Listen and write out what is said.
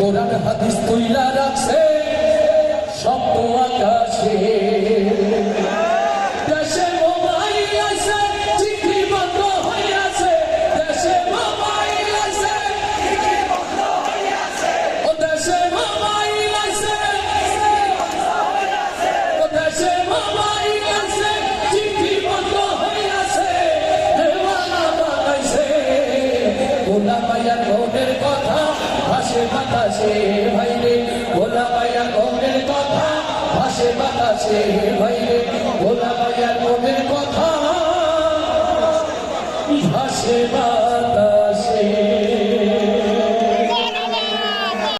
হাদিস তুইলা রাখছে শব্দ আকাশে। দেশে মোবাইল আছে চিঠি বন্ধ বাতাসে ভাইরে, ভোলা পাইয়া কমের কথা, ভাসে বাতাসে ভাইরে, ভোলা পাইয়া কমের কথা, ভাসে বা